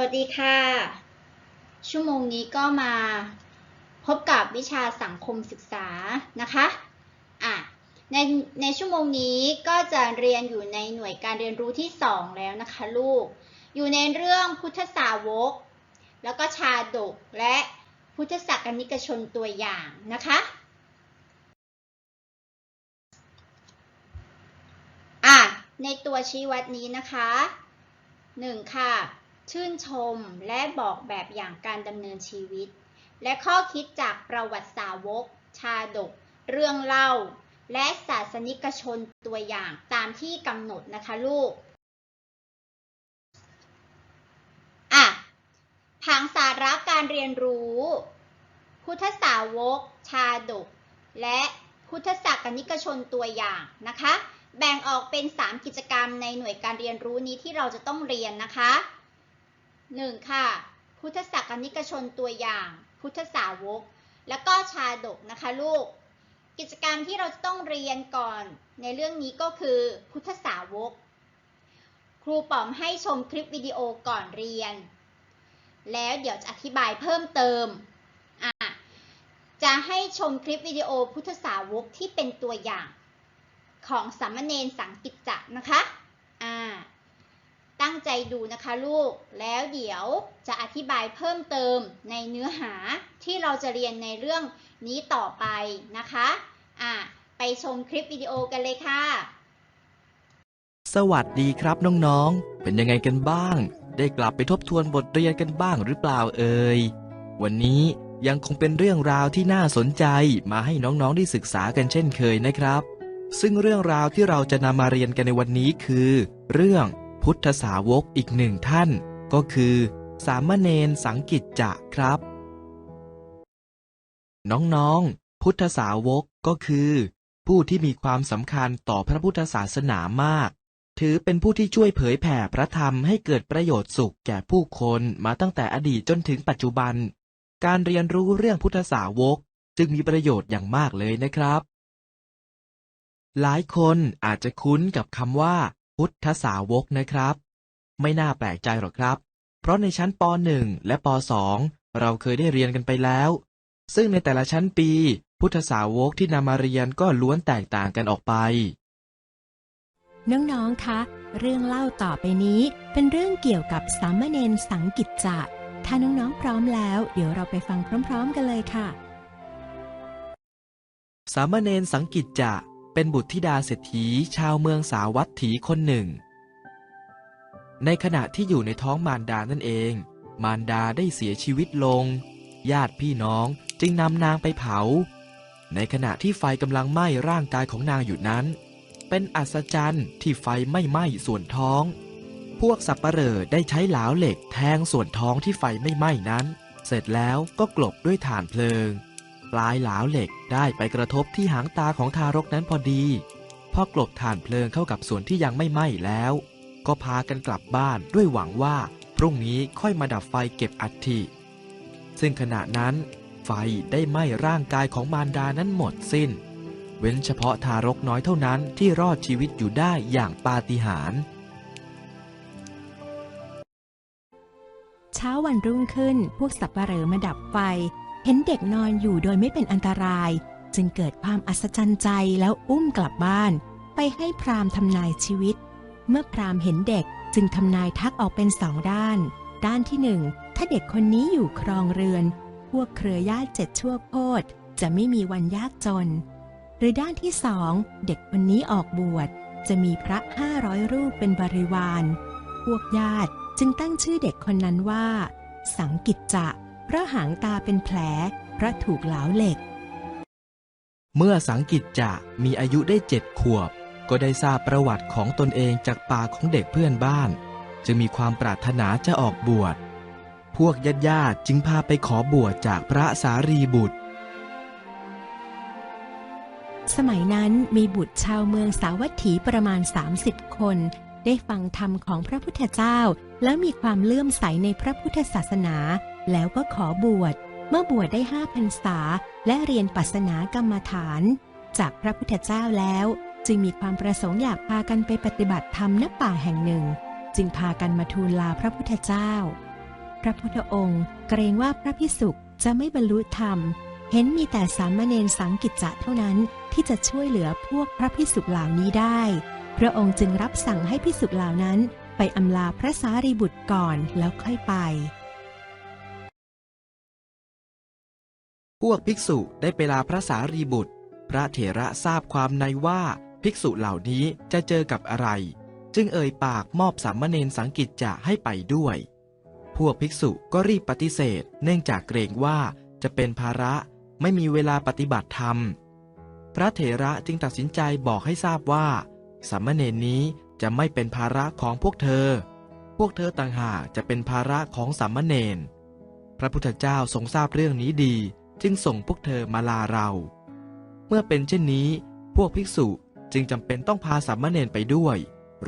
วัสดีค่ะ ชั่วโมงนี้ก็มาพบกับวิชาสังคมศึกษานะคะอะในในชั่วโมงนี้ก็จะเรียนอยู่ในหน่วยการเรียนรู้ที่ 2 แล้วนะคะลูก อยู่ในเรื่องพุทธสาวก แล้วก็ชาดกและพุทธศกนิกชนตัวอย่างนะคะอะในตัวชี้วัดนี้นะคะ 1. ค่ะ ชื่นชมและบอกแบบอย่างการดำเนินชีวิต และข้อคิดจากประวัติสาวก ชาดก เรื่องเล่า และศาสนิกชนตัวอย่างตามที่กำหนดนะคะลูกอะผังสาระการเรียนรู้ พุทธสาวก ชาดก และพุทธศากนิกชนตัวอย่างนะคะ แบ่งออกเป็น 3 กิจกรรมในหน่วยการเรียนรู้นี้ที่เราจะต้องเรียนนะคะ 1. ค่ะ พุทธศักนิกชนตัวอย่าง พุทธสาวก แล้วก็ชาดกนะคะลูก กิจกรรมที่เราจะต้องเรียนก่อนในเรื่องนี้ก็คือพุทธสาวก ครูป๋อมให้ชมคลิปวิดีโอก่อนเรียน แล้วเดี๋ยวจะอธิบายเพิ่มเติมะจะให้ชมคลิปวิดีโอพุทธสาวกที่เป็นตัวอย่างของสามเณรสังกิจจะนะคะ ตั้งใจดูนะคะลูก แล้วเดี๋ยวจะอธิบายเพิ่มเติมในเนื้อหาที่เราจะเรียนในเรื่องนี้ต่อไปนะคะอะไปชมคลิปวิดีโอกันเลยค่ะ สวัสดีครับน้องๆ เป็นยังไงกันบ้าง ได้กลับไปทบทวนบทเรียนกันบ้างหรือเปล่าเอ่ย วันนี้ยังคงเป็นเรื่องราวที่น่าสนใจมาให้น้องๆได้ศึกษากันเช่นเคยนะครับ ซึ่งเรื่องราวที่เราจะนำมาเรียนกันในวันนี้คือ เรื่อง พุทธสาวกอีกหนึ่งท่าน ก็คือ สามเณรสังกิจจะครับ น้องๆ พุทธสาวกก็คือ ผู้ที่มีความสำคัญต่อพระพุทธศาสนามาก ถือเป็นผู้ที่ช่วยเผยแผ่พระธรรมให้เกิดประโยชน์สุขแก่ผู้คนมาตั้งแต่อดีตจนถึงปัจจุบัน การเรียนรู้เรื่องพุทธสาวกจึงมีประโยชน์อย่างมากเลยนะครับ หลายคนอาจจะคุ้นกับคำว่า พุทธสาวกนะครับ ไม่น่าแปลกใจหรอกครับ เพราะในชั้นป .1 และป .2 เราเคยได้เรียนกันไปแล้ว ซึ่งในแต่ละชั้นปี พุทธสาวกที่นำมาเรียนก็ล้วนแตกต่างกันออกไป น้องๆ คะ เรื่องเล่าต่อไปนี้เป็นเรื่องเกี่ยวกับสามเณรสังกิจจะ ถ้าน้องๆ พร้อมแล้ว เดี๋ยวเราไปฟังพร้อม ๆ กันเลยค่ะ สามเณรสังกิจจะ เป็นบุตรธิดาเศรษฐีชาวเมืองสาวัตถีคนหนึ่ง ในขณะที่อยู่ในท้องมารดานั่นเอง มารดาได้เสียชีวิตลง ญาติพี่น้องจึงนำนางไปเผา ในขณะที่ไฟกำลังไหม้ร่างกายของนางอยู่นั้น เป็นอัศจรรย์ที่ไฟไม่ไหม้ส่วนท้อง พวกสับปะเหร่อได้ใช้เหลาเหล็กแทงส่วนท้องที่ไฟไม่ไหม้นั้น เสร็จแล้วก็กลบด้วยถ่านเพลิง ปลายหลาเหล็กได้ไปกระทบที่หางตาของทารกนั้นพอดี พอกลบถ่านเพลิงเข้ากับส่วนที่ยังไม่ไหม้แล้ว ก็พากันกลับบ้านด้วยหวังว่า พรุ่งนี้ค่อยมาดับไฟเก็บอัฐิ ซึ่งขณะนั้น ไฟได้ไหม้ร่างกายของมารดานั้นหมดสิ้น เว้นเฉพาะทารกน้อยเท่านั้นที่รอดชีวิตอยู่ได้อย่างปาฏิหาริย์เช้าวันรุ่งขึ้นพวกสับปะเหร่อมาดับไฟ เห็นเด็กนอนอยู่โดยไม่เป็นอันตราย จึงเกิดความอัศจรรย์ใจแล้วอุ้มกลับบ้าน ไปให้พราหมณ์ทำนายชีวิต เมื่อพราหมณ์เห็นเด็กจึงทำนายทักออกเป็นสองด้าน ด้านที่หนึ่งถ้าเด็กคนนี้อยู่ครองเรือน พวกเครือญาติเจ็ดชั่วโคตรจะไม่มีวันยากจน หรือด้านที่สองเด็กคนนี้ออกบวชจะมีพระห้าร้อยรูปเป็นบริวาร พวกญาติจึงตั้งชื่อเด็กคนนั้นว่า สังกิจจะ เพราะหางตาเป็นแผลเพราะถูกเหลาเหล็ก เมื่อสังกิจจะมีอายุได้เจ็ดขวบ ก็ได้ทราบประวัติของตนเองจากปากของเด็กเพื่อนบ้าน จึงมีความปรารถนาจะออกบวช พวกญาติญาติๆจึงพาไปขอบวชจากพระสารีบุตร สมัยนั้นมีบุตรชาวเมืองสาวัตถีประมาณ 30 คนได้ฟังธรรมของพระพุทธเจ้า แล้วมีความเลื่อมใสในพระพุทธศาสนา แล้วก็ขอบวช เมื่อบวชได้ห้าพรรษา และเรียนปัสนากรรมฐาน จากพระพุทธเจ้าแล้ว จึงมีความประสงค์อยากพากันไปปฏิบัติธรรมณป่าแห่งหนึ่ง จึงพากันมาทูลลาพระพุทธเจ้า พระพุทธองค์เกรงว่าพระพิสุขจะไม่บรรลุธรรม เห็นมีแต่สามเณรสังกิจจะเท่านั้นที่จะช่วยเหลือพวกพระพิสุขเหล่านี้ได้ พระองค์จึงรับสั่งให้พิสุขเหล่านั้น ไปอำลาพระสารีบุตรก่อนแล้วค่อยไป พวกภิกษุได้ไปลาพระสารีบุตร พระเถระทราบความในว่าภิกษุเหล่านี้จะเจอกับอะไร จึงเอ่ยปากมอบสามเณรสังกิจจะให้ไปด้วย พวกภิกษุก็รีบปฏิเสธ เนื่องจากเกรงว่าจะเป็นภาระไม่มีเวลาปฏิบัติธรรม พระเถระจึงตัดสินใจบอกให้ทราบว่าสามเณรนี้จะไม่เป็นภาระของพวกเธอ พวกเธอต่างหากจะเป็นภาระของสามเณร พระพุทธเจ้าทรงทราบเรื่องนี้ดี จึงส่งพวกเธอมาลาเรา เมื่อเป็นเช่นนี้ พวกภิกษุจึงจำเป็นต้องพาสามเณรไปด้วย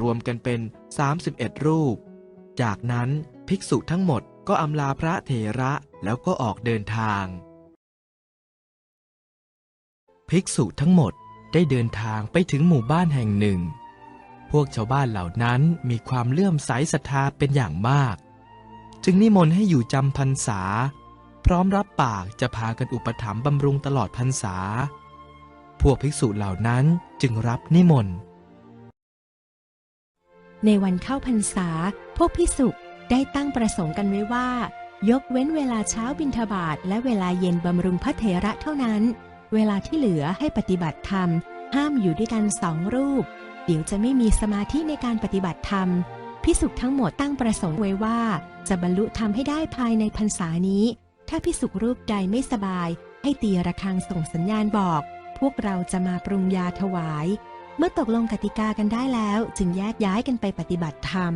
รวมกันเป็น 31 รูป จากนั้นภิกษุทั้งหมดก็อำลาพระเถระแล้วก็ออกเดินทาง ภิกษุทั้งหมดได้เดินทางไปถึงหมู่บ้านแห่งหนึ่ง พวกชาวบ้านเหล่านั้นมีความเลื่อมใสศรัทธาเป็นอย่างมาก จึงนิมนต์ให้อยู่จำพรรษา พร้อมรับปากจะพากันอุปถัมภ์บำรุงตลอดพรรษา พวกภิกษุเหล่านั้นจึงรับนิมนต์ ในวันเข้าพรรษา พวกพิสุได้ตั้งประสงค์กันไว้ว่า ยกเว้นเวลาเช้าบิณฑบาตและเวลาเย็นบำรุงพระเถระเท่านั้น เวลาที่เหลือให้ปฏิบัติธรรม ห้ามอยู่ด้วยกันสองรูป เดี๋ยวจะไม่มีสมาธิในการปฏิบัติธรรมพิสุทั้งหมดตั้งประสงค์ไว้ว่า จะบรรลุธรรมให้ได้ภายในพรรษานี้ ถ้าพิสุกรูปใดไม่สบาย ให้ตีระฆังส่งสัญญาณบอก พวกเราจะมาปรุงยาถวาย เมื่อตกลงกติกากันได้แล้ว จึงแยกย้ายกันไปปฏิบัติธรรม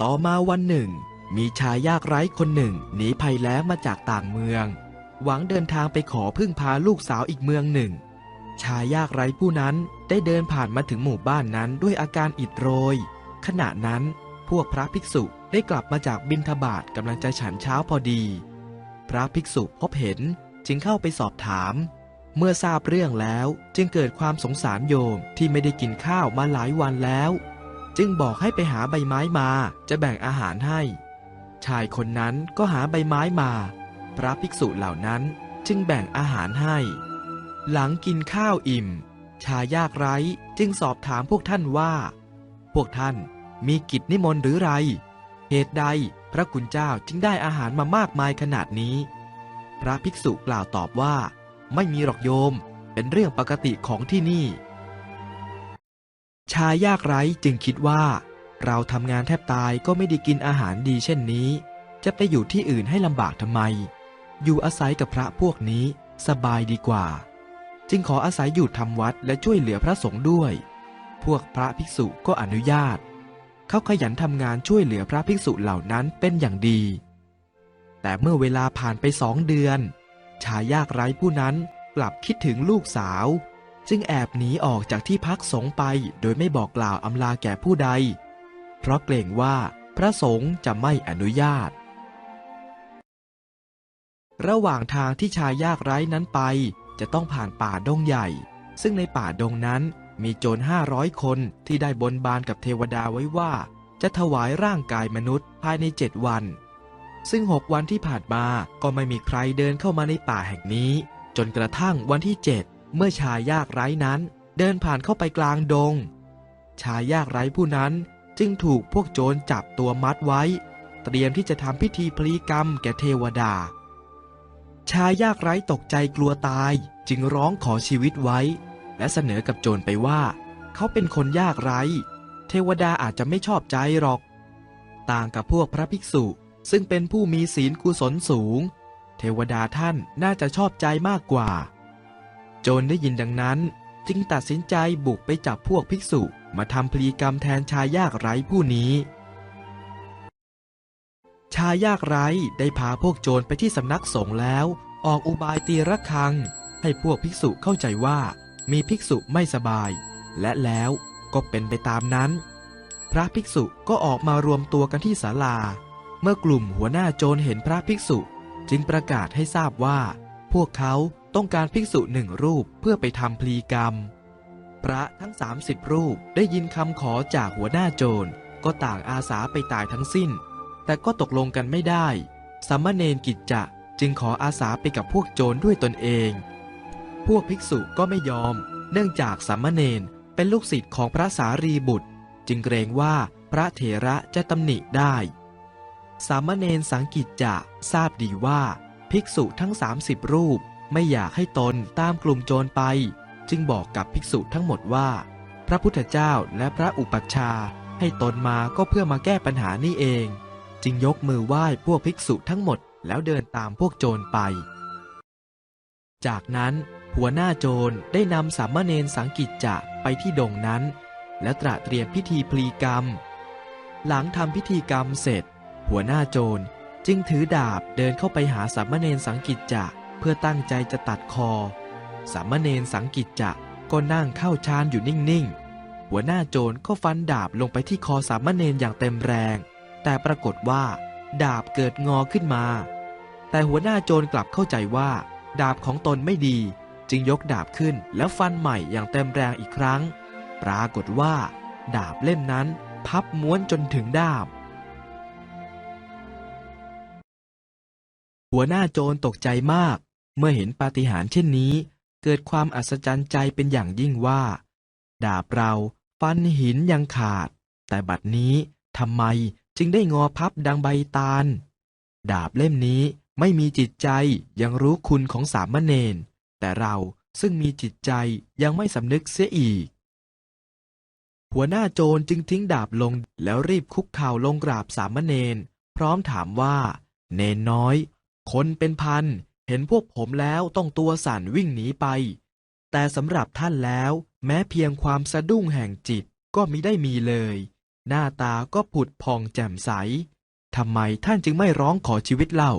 ต่อมาวันหนึ่ง มีชายยากไร้คนหนึ่งหนีภัยแล้งมาจากต่างเมือง หวังเดินทางไปขอพึ่งพาลูกสาวอีกเมืองหนึ่ง ชายยากไร้ผู้นั้นได้เดินผ่านมาถึงหมู่บ้านนั้นด้วยอาการอิดโรย ขณะนั้นพวกพระภิกษุ ได้กลับมาจากบิณฑบาตกำลังจะฉันเช้าพอดี พระภิกษุพบเห็นจึงเข้าไปสอบถาม เมื่อทราบเรื่องแล้วจึงเกิดความสงสารโยมที่ไม่ได้กินข้าวมาหลายวันแล้ว จึงบอกให้ไปหาใบไม้มาจะแบ่งอาหารให้ ชายคนนั้นก็หาใบไม้มา พระภิกษุเหล่านั้นจึงแบ่งอาหารให้ หลังกินข้าวอิ่ม ชายยากไร้จึงสอบถามพวกท่านว่า พวกท่านมีกิจนิมนต์หรือไร เหตุใดพระคุณเจ้าจึงได้อาหารมามากมายขนาดนี้ พระภิกษุกล่าวตอบว่า ไม่มีหรอกโยม เป็นเรื่องปกติของที่นี่ ชายยากไร้จึงคิดว่า เราทำงานแทบตายก็ไม่ได้กินอาหารดีเช่นนี้ จะไปอยู่ที่อื่นให้ลำบากทำไม อยู่อาศัยกับพระพวกนี้สบายดีกว่า จึงขออาศัยอยู่ทำวัดและช่วยเหลือพระสงฆ์ด้วย พวกพระภิกษุก็อนุญาต เขาขยันทำงานช่วยเหลือพระภิกษุเหล่านั้นเป็นอย่างดี แต่เมื่อเวลาผ่านไปสองเดือน ชายยากไร้ผู้นั้นกลับคิดถึงลูกสาว จึงแอบหนีออกจากที่พักสงไปโดยไม่บอกกล่าวอำลาแก่ผู้ใด เพราะเกรงว่าพระสงฆ์จะไม่อนุญาต ระหว่างทางที่ชายยากไร้นั้นไปจะต้องผ่านป่าดงใหญ่ ซึ่งในป่าดงนั้น มีโจรห้าร้อยคนที่ได้บนบานกับเทวดาไว้ว่า จะถวายร่างกายมนุษย์ภายในเจ็ดวัน ซึ่งหกวันที่ผ่านมาก็ไม่มีใครเดินเข้ามาในป่าแห่งนี้ จนกระทั่งวันที่เจ็ดเมื่อชายยากไร้นั้น เดินผ่านเข้าไปกลางดง ชายยากไร้ผู้นั้นจึงถูกพวกโจรจับตัวมัดไว้ เตรียมที่จะทำพิธีพลีกรรมแก่เทวดา ชายยากไร้ตกใจกลัวตายจึงร้องขอชีวิตไว้ และเสนอกับโจรไปว่า เขาเป็นคนยากไร้ เทวดาอาจจะไม่ชอบใจหรอก ต่างกับพวกพระภิกษุ ซึ่งเป็นผู้มีศีลกุศลสูง เทวดาท่านน่าจะชอบใจมากกว่า โจรได้ยินดังนั้น จึงตัดสินใจบุกไปจับพวกภิกษุมาทำพลีกรรมแทนชายยากไร้ผู้นี้ ชายยากไร้ได้พาพวกโจรไปที่สำนักสงฆ์แล้ว ออกอุบายตีระฆัง ให้พวกภิกษุเข้าใจว่า มีภิกษุไม่สบาย และแล้วก็เป็นไปตามนั้น พระภิกษุก็ออกมารวมตัวกันที่ศาลา เมื่อกลุ่มหัวหน้าโจรเห็นพระภิกษุจึงประกาศให้ทราบว่า พวกเขาต้องการภิกษุหนึ่งรูปเพื่อไปทำพลีกรรม พระทั้ง 30 รูปได้ยินคำขอจากหัวหน้าโจรก็ต่างอาสาไปตายทั้งสิ้น แต่ก็ตกลงกันไม่ได้สามเณรกิจจะจึงขออาสาไปกับพวกโจรด้วยตนเอง พวกภิกษุก็ไม่ยอม เนื่องจากสามเณรเป็นลูกศิษย์ของพระสารีบุตร จึงเกรงว่าพระเถระจะตำหนิได้ สามเณรสังกิจจะทราบดีว่า ภิกษุทั้ง 30 รูปไม่อยากให้ตนตามกลุ่มโจรไป จึงบอกกับภิกษุทั้งหมดว่า พระพุทธเจ้าและพระอุปัชฌาย์ให้ตนมาก็เพื่อมาแก้ปัญหานี่เอง จึงยกมือไหว้พวกภิกษุทั้งหมดแล้วเดินตามพวกโจรไป จากนั้น หัวหน้าโจรได้นำสามเณรสังกิจจะไปที่ดงนั้น และตระเตรียมพิธีพลีกรรม หลังทำพิธีกรรมเสร็จ หัวหน้าโจรจึงถือดาบเดินเข้าไปหาสามเณรสังกิจจะเพื่อตั้งใจจะตัดคอ สามเณรสังกิจจะก็นั่งเข้าฌานอยู่นิ่งๆ หัวหน้าโจรก็ฟันดาบลงไปที่คอสามเณรอย่างเต็มแรง แต่ปรากฏว่า ดาบเกิดงอขึ้นมา แต่หัวหน้าโจรกลับเข้าใจว่า ดาบของตนไม่ดี จึงยกดาบขึ้นแล้วฟันใหม่อย่างเต็มแรงอีกครั้ง ปรากฏว่า ดาบเล่มนั้นพับม้วนจนถึงดามหัวหน้าโจรตกใจมาก เมื่อเห็นปาฏิหาริย์เช่นนี้ เกิดความอัศจรรย์ใจเป็นอย่างยิ่งว่า ดาบเราฟันหินยังขาด แต่บัดนี้ทำไมจึงได้งอพับดังใบตาล ดาบเล่มนี้ไม่มีจิตใจยังรู้คุณของสามเณร แต่เราซึ่งมีจิตใจยังไม่สำนึกเสียอีก หัวหน้าโจรจึงทิ้งดาบลงแล้วรีบคุกเข่าลงกราบสามเณรพร้อมถามว่า เนนน้อย คนเป็นพัน เห็นพวกผมแล้วต้องตัวสั่นวิ่งหนีไป แต่สำหรับท่านแล้วแม้เพียงความสะดุ้งแห่งจิตก็มิได้มีเลย หน้าตาก็ผุดพองแจ่มใสทำไมท่านจึงไม่ร้องขอชีวิตเล่า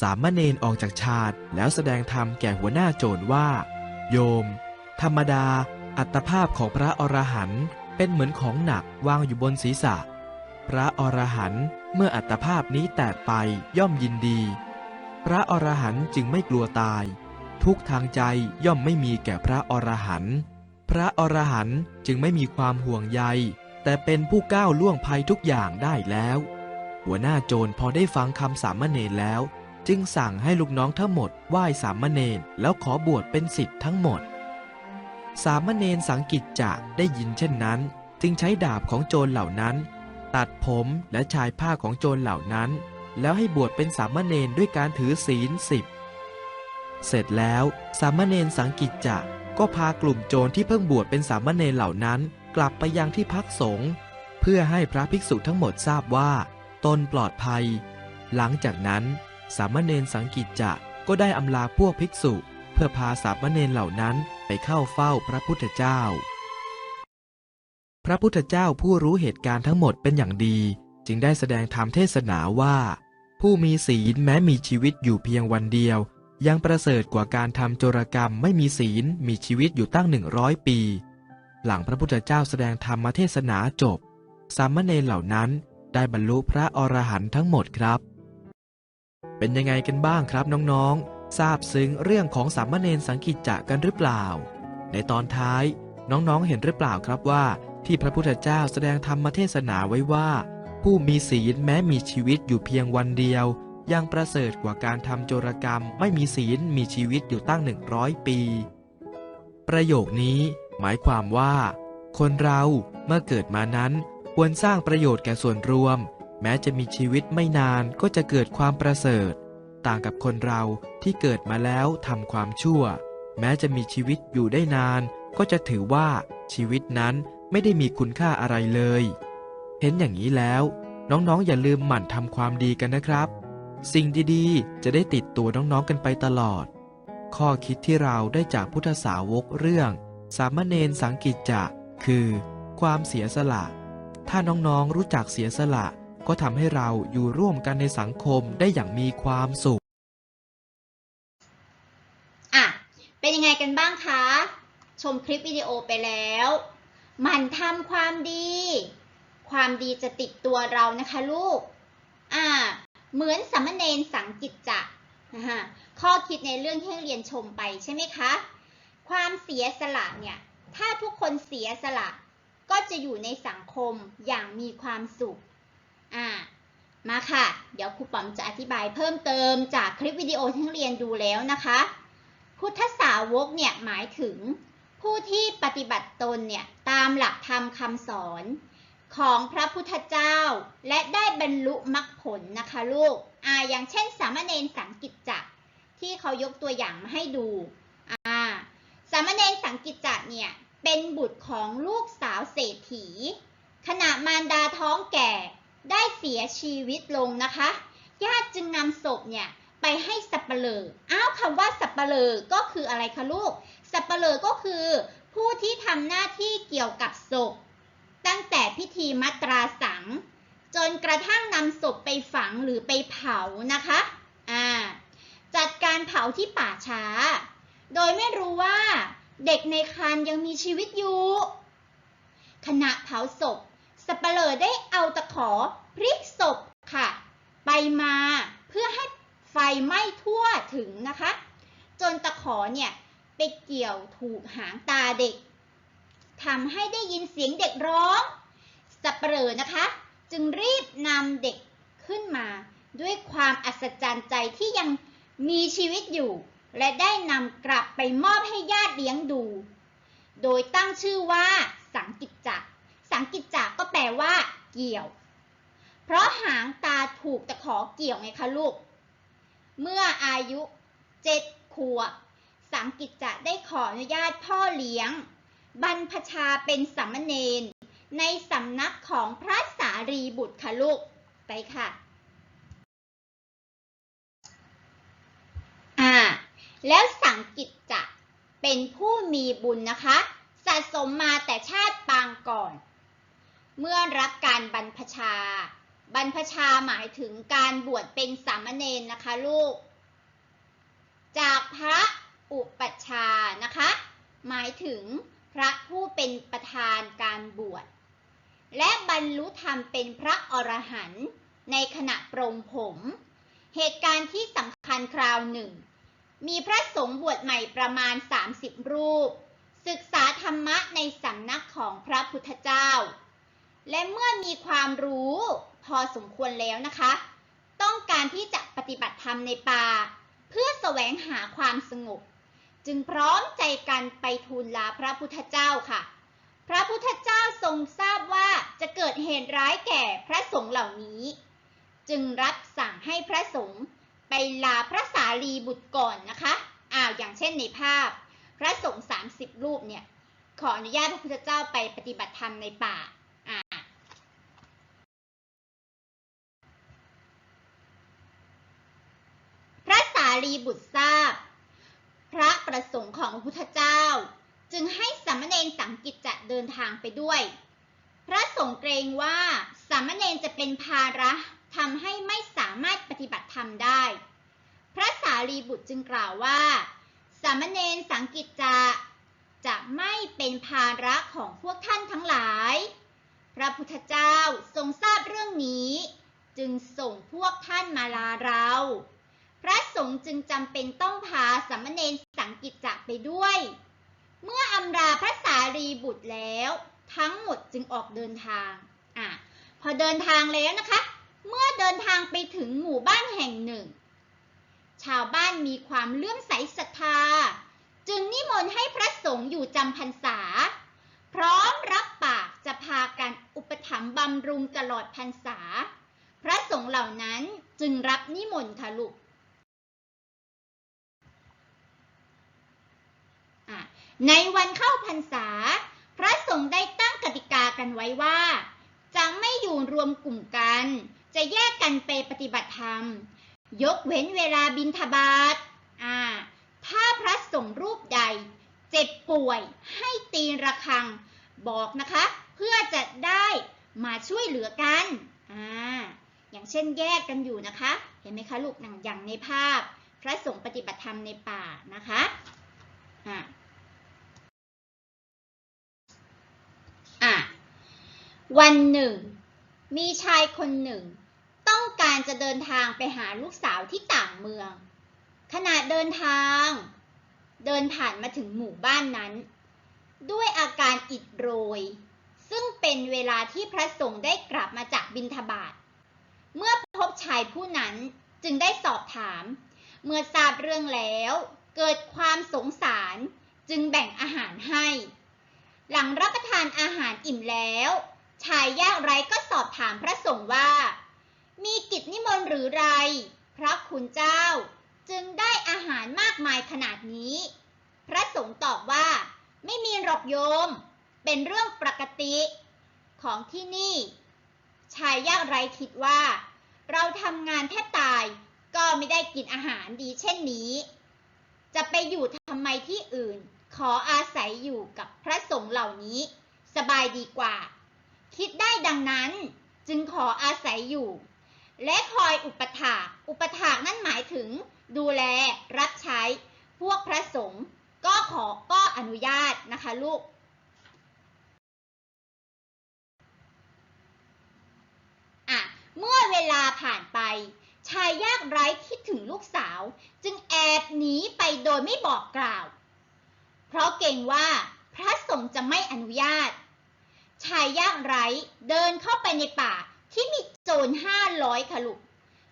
สามเณรออกจากชาติแล้วแสดงธรรมแก่หัวหน้าโจรว่า โยม ธรรมดา อัตภาพของพระอรหันต์เป็นเหมือนของหนักวางอยู่บนศีรษะ พระอรหันต์เมื่ออัตภาพนี้แตกไปย่อมยินดี พระอรหันต์จึงไม่กลัวตาย ทุกทางใจย่อมไม่มีแก่พระอรหันต์พระอรหันต์จึงไม่มีความห่วงใย แต่เป็นผู้ก้าวล่วงภัยทุกอย่างได้แล้ว หัวหน้าโจรพอได้ฟังคำสามเณรแล้ว จึงสั่งให้ลูกน้องทั้งหมดไหว้สามเณรแล้วขอบวชเป็นศิษย์ทั้งหมด สามเณรสังกิจจะได้ยินเช่นนั้น จึงใช้ดาบของโจรเหล่านั้น ตัดผมและชายผ้าของโจรเหล่านั้น แล้วให้บวชเป็นสามเณรด้วยการถือศีลสิบเสร็จแล้วสามเณรสังกิจจะก็พากลุ่มโจรที่เพิ่งบวชเป็นสามเณรเหล่านั้น กลับไปยังที่พักสงฆ์เพื่อให้พระภิกษุทั้งหมดทราบว่า ตนปลอดภัย หลังจากนั้น สามเณรสังกิจจะก็ได้อำลาพวกภิกษุ เพื่อพาสามเณรเหล่านั้นไปเข้าเฝ้าพระพุทธเจ้า พระพุทธเจ้าผู้รู้เหตุการณ์ทั้งหมดเป็นอย่างดี จึงได้แสดงธรรมเทศนาว่า ผู้มีศีลแม้มีชีวิตอยู่เพียงวันเดียว ยังประเสริฐกว่าการทำโจรกรรมไม่มีศีลมีชีวิตอยู่ตั้งหนึ่งร้อยปี หลังพระพุทธเจ้าแสดงธรรมเทศนาจบ สามเณรเหล่านั้นได้บรรลุพระอรหันต์ทั้งหมดครับ เป็นยังไงกันบ้างครับน้องๆ ทราบซึ้งเรื่องของสามเณรสังกิจจะกันหรือเปล่า ในตอนท้ายน้องๆ เห็นหรือเปล่าครับว่า ที่พระพุทธเจ้าแสดงธรรมเทศนาไว้ว่า ผู้มีศีลแม้มีชีวิตอยู่เพียงวันเดียว ยังประเสริฐกว่าการทำโจรกรรม ไม่มีศีลมีชีวิตอยู่ตั้งหนึ่งร้อยปี ประโยคนี้หมายความว่า คนเราเมื่อเกิดมานั้นควรสร้างประโยชน์แก่ส่วนรวม แม้จะมีชีวิตไม่นานก็จะเกิดความประเสริฐ ต่างกับคนเราที่เกิดมาแล้วทำความชั่ว แม้จะมีชีวิตอยู่ได้นาน ก็จะถือว่าชีวิตนั้นไม่ได้มีคุณค่าอะไรเลย เห็นอย่างนี้แล้ว น้องๆอย่าลืมหมั่นทำความดีกันนะครับ สิ่งดีๆ จะได้ติดตัวน้องๆกันไปตลอด ข้อคิดที่เราได้จากพุทธสาวกเรื่อง สามเณรสังกิจจะ คือ ความเสียสละ ถ้าน้องๆรู้จักเสียสละ ก็ทำให้เราอยู่ร่วมกันในสังคมได้อย่างมีความสุข อะ เป็นยังไงกันบ้างคะ ชมคลิปวิดีโอไปแล้วมันทำความดี ความดีจะติดตัวเรานะคะลูก อ่า เหมือนสามเณรสังกิจจะข้อคิดในเรื่องที่เรียนชมไปใช่ไหมคะ ความเสียสละเนี่ย ถ้าทุกคนเสียสละ ก็จะอยู่ในสังคมอย่างมีความสุข อ่ามาค่ะ เดี๋ยวครูป๋อมจะอธิบายเพิ่มเติมจากคลิปวิดีโอที่เรียนดูแล้วนะคะ พุทธสาวกเนี่ยหมายถึง ผู้ที่ปฏิบัติตนเนี่ยตามหลักธรรมคำสอนของพระพุทธเจ้า และได้บรรลุมรรคผลนะคะลูกอ่าอย่างเช่น สามเณรสังกิจจะที่เขายกตัวอย่างมาให้ดูอ่าสามเณรสังกิจจะเนี่ยเป็นบุตรของลูกสาวเศรษฐีขณะมารดาท้องแก่ ได้เสียชีวิตลงนะคะ ญาติจึงนำศพเนี่ยไปให้สับเปลออ้าวคำว่าสับเปลอก็คืออะไรคะลูก สับเปลอก็คือผู้ที่ทำหน้าที่เกี่ยวกับศพ ตั้งแต่พิธีมัตราสัง จนกระทั่งนำศพไปฝังหรือไปเผานะคะอ่าจัดการเผาที่ป่าช้า โดยไม่รู้ว่าเด็กในครรภ์ยังมีชีวิตอยู่ขณะเผาศพ สับเปลอได้เอาตะขอพลิกศพค่ะ ไปมาเพื่อให้ไฟไหม้ทั่วถึงนะคะ จนตะขอเนี่ยไปเกี่ยวถูกหางตาเด็กทำให้ได้ยินเสียงเด็กร้องสับเปลอนะคะ จึงรีบนำเด็กขึ้นมาด้วยความอัศจรรย์ใจที่ยังมีชีวิตอยู่ และได้นำกลับไปมอบให้ญาติเลี้ยงดู โดยตั้งชื่อว่าสังกิจจ สังกิจจะก็แปลว่า เกี่ยว เพราะหางตาถูกตะขอเกี่ยวไงคะลูก เมื่ออายุเจ็ดขวบสังกิจจะได้ขออนุญาตพ่อเลี้ยง บรรพชาเป็นสามเณรในสำนักของพระสารีบุตรค่ะลูก ไปค่ะ อ่า แล้วสังกิจจะเป็นผู้มีบุญนะคะ สะสมมาแต่ชาติ เมื่อรับการบรรพชา บรรพชาหมายถึงการบวชเป็นสามเณรนะคะลูก จากพระอุปัชฌาย์นะคะ หมายถึงพระผู้เป็นประธานการบวช และบรรลุธรรมเป็นพระอรหันต์ในขณะปรงผม เหตุการณ์ที่สำคัญคราวหนึ่ง มีพระสงฆ์บวชใหม่ประมาณ 30 รูป ศึกษาธรรมะในสำนักของพระพุทธเจ้า และเมื่อมีความรู้พอสมควรแล้วนะคะ ต้องการที่จะปฏิบัติธรรมในป่า เพื่อแสวงหาความสงบ จึงพร้อมใจกันไปทูลลาพระพุทธเจ้าค่ะ พระพุทธเจ้าทรงทราบว่าจะเกิดเหตุร้ายแก่พระสงฆ์เหล่านี้ จึงรับสั่งให้พระสงฆ์ไปลาพระสารีบุตรก่อนนะคะอ้าวอย่างเช่นในภาพ พระสงฆ์30 รูปเนี่ยขออนุญาตพระพุทธเจ้าไปปฏิบัติธรรมในป่าอ่า พ ระสารีบุตรทราบ พระประสงค์ของพระพุทธเจ้า จึงให้สามเณรสังกิจจะเดินทางไปด้วย พระสงฆ์เกรงว่าสามเณรจะเป็นภาระทำให้ไม่สามารถปฏิบัติธรรมได้ พระสารีบุตรจึงกล่าวว่า สามเณรสังกิจจะจะไม่เป็นภาระของพวกท่านทั้งหลาย พระพุทธเจ้าทรงทราบเรื่องนี้ จึงส่งพวกท่านมาลาเรา พระสงฆ์จึงจำเป็นต้องพาสามเณรสังกิจจะไปด้วย เมื่ออำลาพระสารีบุตรแล้ว ทั้งหมดจึงออกเดินทางอะพอเดินทางแล้วนะคะ เมื่อเดินทางไปถึงหมู่บ้านแห่งหนึ่ง ชาวบ้านมีความเลื่อมใสศรัทธา จึงนิมนต์ให้พระสงฆ์อยู่จำพรรษา พร้อมรับปากจะพากันอุปถัมภ์บำรุงตลอดพรรษา พระสงฆ์เหล่านั้นจึงรับนิมนต์ค่ะลูก อะ ในวันเข้าพรรษา พระสงฆ์ได้ตั้งกติกากันไว้ว่า จะไม่อยู่รวมกลุ่มกัน จะแยกกันไปปฏิบัติธรรม ยกเว้นเวลาบินทบาทอ่าถ้าพระสงฆ์รูปใด เจ็บป่วยให้ตีระฆัง บอกนะคะ เพื่อจะได้มาช่วยเหลือกันอ่าอย่างเช่นแยกกันอยู่นะคะ เห็นไหมคะลูกอย่างในภาพ พระสงฆ์ปฏิบัติธรรมในป่านะคะอ่า อะ วันหนึ่ง มีชายคนหนึ่ง ต้องการจะเดินทางไปหาลูกสาวที่ต่างเมือง ขณะเดินทาง เดินผ่านมาถึงหมู่บ้านนั้น ด้วยอาการอิดโรย ซึ่งเป็นเวลาที่พระสงฆ์ได้กลับมาจากบิณฑบาตเมื่อพบชายผู้นั้นจึงได้สอบถาม เมื่อทราบเรื่องแล้ว เกิดความสงสารจึงแบ่งอาหารให้ หลังรับประทานอาหารอิ่มแล้ว ชายยากไร้ก็สอบถามพระสงฆ์ว่า มีกิจนิมนต์หรือไร พระคุณเจ้า จึงได้อาหารมากมายขนาดนี้ พระสงฆ์ตอบว่า ไม่มีหรอกโยม เป็นเรื่องปกติ ของที่นี่ ชายยากไร้คิดว่า เราทำงานแทบตาย ก็ไม่ได้กินอาหารดีเช่นนี้ จะไปอยู่ทำไมที่อื่น ขออาศัยอยู่กับพระสงฆ์เหล่านี้ สบายดีกว่า คิดได้ดังนั้นจึงขออาศัยอยู่ และคอยอุปถาก อุปถากนั่นหมายถึง ดูแลรับใช้ พวกพระสงฆ์ก็ขอก็อนุญาตนะคะลูกอะเมื่อเวลาผ่านไป ชายยากไร้คิดถึงลูกสาว จึงแอบหนีไปโดยไม่บอกกล่าว เพราะเกรงว่าพระสงฆ์จะไม่อนุญาต ชายยากไร้เดินเข้าไปในป่าที่มีโจรห้าร้อยค่ะลูก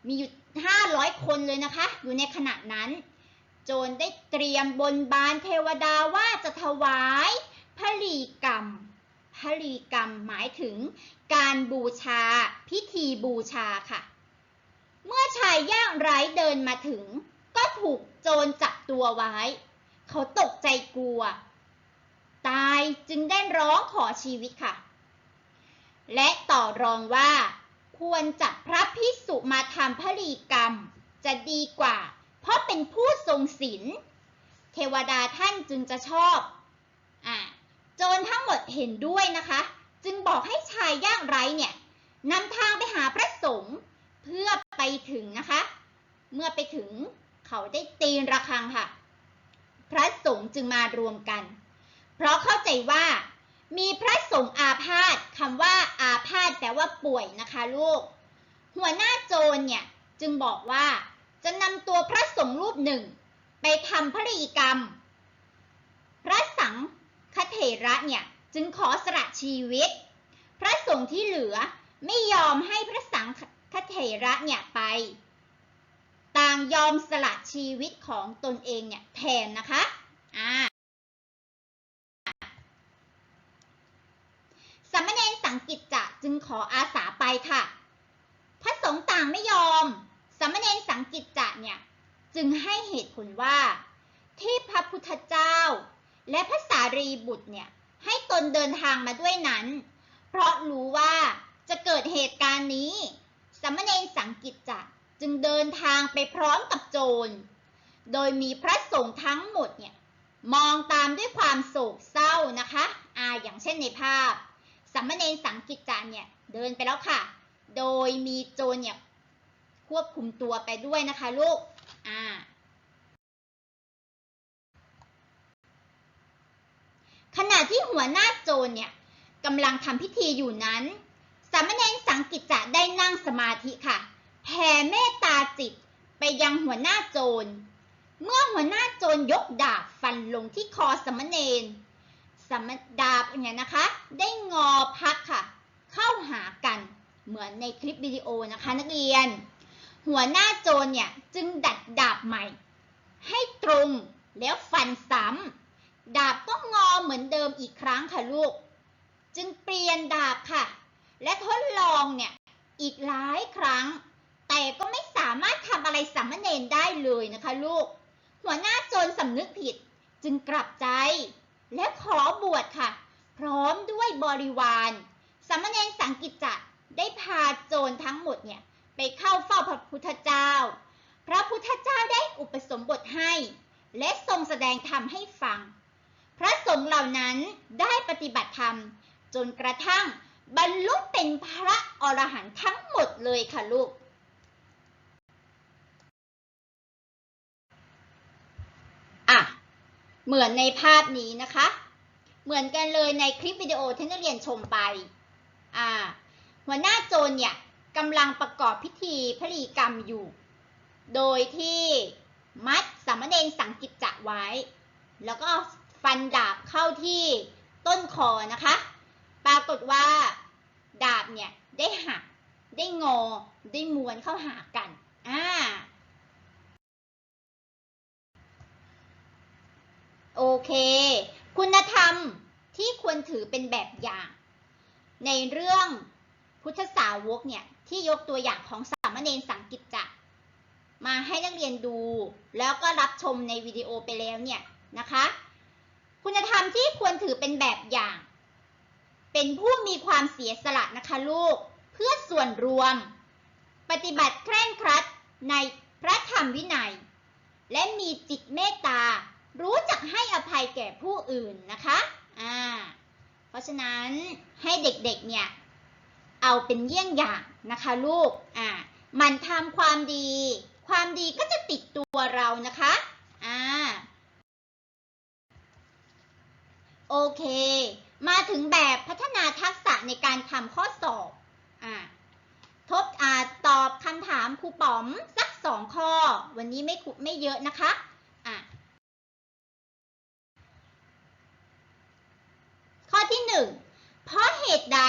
มีอยู่ห้าร้อยคนเลยนะคะ อยู่ในขณะนั้น โจรได้เตรียมบนบานเทวดาว่าจะถวายพลีกรรมพลีกรรมหมายถึงการบูชาพิธีบูชาค่ะ เมื่อชายยากไร้เดินมาถึง ก็ถูกโจรจับตัวไว้ เขาตกใจกลัว ตายจึงได้ร้องขอชีวิตค่ะ และต่อรองว่า ควรจับพระพิสุมาทำพลีกรรม จะดีกว่า เพราะเป็นผู้ทรงศีลเทวดาท่านจึงจะชอบอ่าจรทั้งหมดเห็นด้วยนะคะ จึงบอกให้ชายยากไร้เนี่ยนำทางไปหาพระสงฆ์เพื่อไปถึงนะคะ เมื่อไปถึงเขาได้ตีนระฆังค่ะ พระสงฆ์จึงมารวมกัน เพราะเข้าใจว่า มีพระสงฆ์อาพาธคำว่าอาพาธแปลว่าป่วยนะคะลูก หัวหน้าโจรเนี่ยจึงบอกว่าจะนำตัวพระสงฆ์รูปหนึ่ง ไปทำพระรีกรรม พระสังฆเถระเนี่ยจึงขอสละชีวิต พระสงฆ์ที่เหลือไม่ยอมให้พระสังฆเถระเนี่ยไป ต่างยอมสละชีวิตของตนเองเนี่ยแทนนะคะ อ่า สามเณรสังกิจจะจึงขออาสาไปค่ะ พระสงฆ์ต่างไม่ยอม สามเณรสังกิจจะเนี่ยจึงให้เหตุผลว่า ที่พระพุทธเจ้า และพระสารีบุตรเนี่ยให้ตนเดินทางมาด้วยนั้น เพราะรู้ว่าจะเกิดเหตุการณ์นี้ สามเณรสังกิจจะจึงเดินทางไปพร้อมกับโจร โดยมีพระสงฆ์ทั้งหมดเนี่ยมองตามด้วยความโศกเศร้านะคะ อ่าอย่างเช่นในภาพ สามเณรสังกิจจานเนี่ยเดินไปแล้วค่ะ โดยมีโจรเนี่ยควบคุมตัวไปด้วยนะคะลูก อ่า ขณะที่หัวหน้าโจรเนี่ยกำลังทำพิธีอยู่นั้น สามเณรสังกิจจะได้นั่งสมาธิค่ะ แผ่เมตตาจิตไปยังหัวหน้าโจร เมื่อหัวหน้าโจรยกดาบฟันลงที่คอสามเณร สมดาบเนี่ยนะคะ ได้งอพักค่ะ เข้าหากันเหมือนในคลิปวิดีโอนะคะนักเรียน หัวหน้าโจรเนี่ยจึงดัดดาบใหม่ ให้ตรงแล้วฟันซ้ำดาบก็งอเหมือนเดิมอีกครั้งค่ะลูก จึงเปลี่ยนดาบค่ะ และทดลองเนี่ยอีกหลายครั้ง แต่ก็ไม่สามารถทำอะไรสามเณรได้เลยนะคะลูก หัวหน้าโจรสำนึกผิดจึงกลับใจ และขอบวชค่ะ พร้อมด้วยบริวารสามเณรสังกิจจะได้พาโจรทั้งหมดเนี่ยไปเข้าเฝ้าพระพุทธเจ้า พระพุทธเจ้าได้อุปสมบทให้ และทรงแสดงธรรมให้ฟัง พระสงฆ์เหล่านั้นได้ปฏิบัติธรรม จนกระทั่งบรรลุเป็นพระอรหันต์ทั้งหมดเลยค่ะลูก อะ เหมือนในภาพนี้นะคะ เหมือนกันเลยในคลิปวิดีโอที่นักเรียนชมไปอ่าหัวหน้าโจรเนี่ยกำลังประกอบพิธีพลีกรรมอยู่ โดยที่มัดสามเณรสังกิจจะไว้ แล้วก็ฟันดาบเข้าที่ต้นคอนะคะ ปรากฏว่าดาบเนี่ยได้หัก ได้งอ ได้ม้วนเข้าหากัน อ่า โอเค คุณธรรมที่ควรถือเป็นแบบอย่าง ในเรื่องพุทธสาวกเนี่ย ที่ยกตัวอย่างของสามเณรสังกิจจะมาให้นักเรียนดู แล้วก็รับชมในวิดีโอไปแล้วเนี่ยนะคะ คุณธรรมที่ควรถือเป็นแบบอย่าง เป็นผู้มีความเสียสละนะคะลูก เพื่อส่วนรวม ปฏิบัติเคร่งครัดในพระธรรมวินัย และมีจิตเมตตา รู้จักให้อภัยแก่ผู้อื่นนะคะอ่าเพราะฉะนั้นให้เด็กๆเนี่ยเอาเป็นเยี่ยงอย่างนะคะลูกอ่ามันทำความดี ความดีก็จะติดตัวเรานะคะอ่าโอเค มาถึงแบบพัฒนาทักษะในการทำข้อสอบอ่าทบอ่าตอบคำถามครูป๋อมสักสองข้อ วันนี้ไม่คุไม่เยอะนะคะ อะ ข้อ ที่หนึ่งเพราะเหตุใด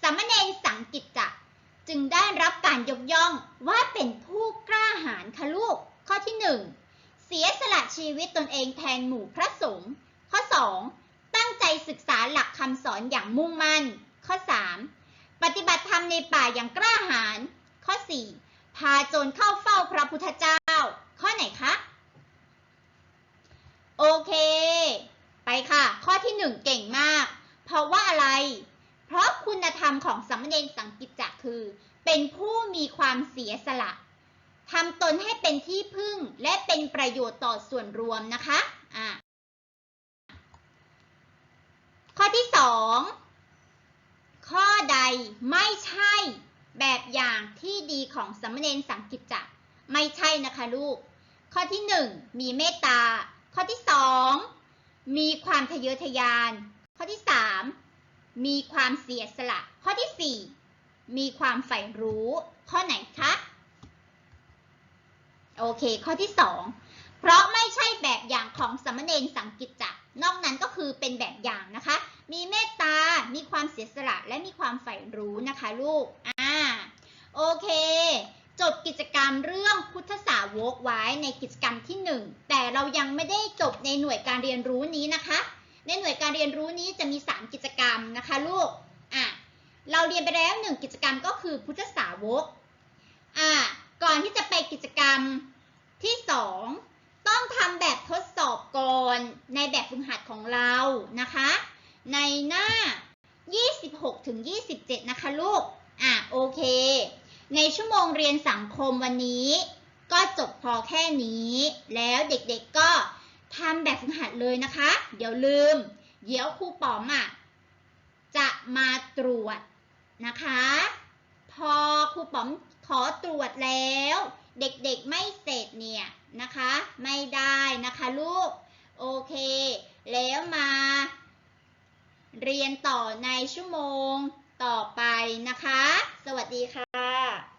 สามเณรสังกิจจะจึงได้รับการยกย่องว่าเป็นผู้กล้าหาญคะลูก ข้อที่หนึ่งเสียสละชีวิตตนเองแทนหมู่พระสงฆ์ข้อสองตั้งใจศึกษาหลักคำสอนอย่างมุ่งมั่น ข้อสามปฏิบัติธรรมในป่าอย่างกล้าหาญข้อ 4. พาโจรเข้าเฝ้าพระพุทธเจ้า ข้อไหนคะ โอเค ไปค่ะ ข้อที่1เก่งมาก เพราะว่าอะไร เพราะคุณธรรมของสามเณรสังกิจจะคือ เป็นผู้มีความเสียสละทำตนให้เป็นที่พึ่งและเป็นประโยชน์ต่อส่วนรวมนะคะอะข้อที่ 2 ข้อใดไม่ใช่แบบอย่างที่ดีของสามเณรสังกิจจะไม่ใช่นะคะลูก ข้อที่ 1 มีเมตตา ข้อที่ 2 มีความทะเยอทะยาน ข้อที่ 3 มีความเสียสละ ข้อที่ 4 มีความใฝ่รู้ ข้อไหนคะ โอเค ข้อที่ 2 เพราะไม่ใช่แบบอย่างของสามเณรสังกิจจะนอกนั้นก็คือเป็นแบบอย่างนะคะ มีเมตตา มีความเสียสละ และมีความใฝ่รู้นะคะลูก อ่า โอเค จบกิจกรรมเรื่องพุทธสาวกไว้ในกิจกรรมที่ 1 แต่เรายังไม่ได้จบในหน่วยการเรียนรู้นี้นะคะ ในหน่วยการเรียนรู้นี้จะมี 3 กิจกรรมนะคะลูกอะเราเรียนไปแล้ว 1 กิจกรรมก็คือพุทธสาวกอ่าก่อนที่จะไปกิจกรรมที่ 2 ต้องทำแบบทดสอบก่อนในแบบฝึกหัดของเรานะคะ ในหน้า 26ถึง27 นะคะลูกอะโอเค ในชั่วโมงเรียนสังคมวันนี้ ก็จบพอแค่นี้ แล้วเด็กๆก็ ทำแบบฝึกหัดเลยนะคะ เดี๋ยวลืม เดี๋ยวครูป๋อมอะจะมาตรวจนะคะ พอครูป๋อมขอตรวจแล้ว เด็กๆไม่เสร็จเนี่ยนะคะ ไม่ได้นะคะลูก โอเค แล้วมา เรียนต่อในชั่วโมงต่อไปนะคะ สวัสดีค่ะ